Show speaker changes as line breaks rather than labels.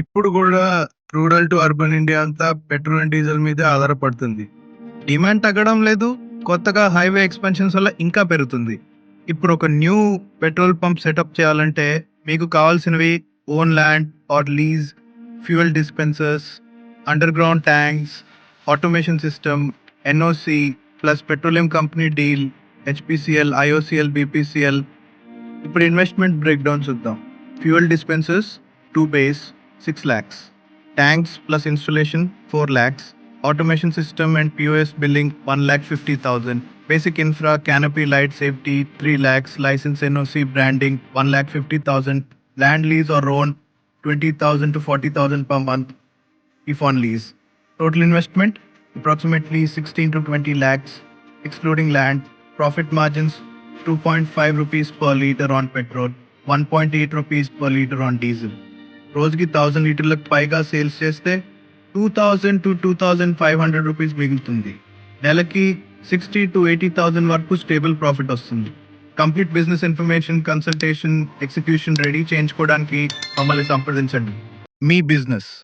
ఇప్పుడు కూడా rural to urban India అంతా పెట్రోల్ అండ్ డీజిల్ మీదే ఆధారపడుతుంది. డిమాండ్ తగ్గడం లేదు కొత్తగా హైవే ఎక్స్పెన్షన్స్ వల్ల ఇంకా పెరుగుతుంది. ఇప్పుడు ఒక న్యూ పెట్రోల్ పంప్ సెటప్ చేయాలంటే మీకు కావాల్సినవి own land or lease fuel dispensers underground tanks automation system NOC plus petroleum company deal HPCL IOCL BPCL ఇప్పుడు ఇన్వెస్ట్మెంట్ బ్రేక్ డౌన్ చూద్దాం. Fuel dispensers two base 6 lakhs. Tanks plus installation 4 lakhs. Automation system and POS billing 1 lakh 50,000. Basic infra, canopy, light safety 3 lakhs. License NOC branding 1 lakh 50,000. Land lease or own 20,000 to 40,000 per month if on lease. Total investment approximately 16 to 20 lakhs excluding land. Profit margins 2.5 rupees per liter on petrol, 1.8 rupees per liter on diesel. రోజుకి thousand లీటర్లకు పైగా sales చేస్తే two thousand to two thousand five hundred rupees మిగులుతుంది. నెలకి sixty to eighty thousand వరకు stable profit వస్తుంది. Complete business information consultation execution ready చేయించుకోవడానికి మమ్మల్ని సంప్రదించండి. మీ బిజినెస్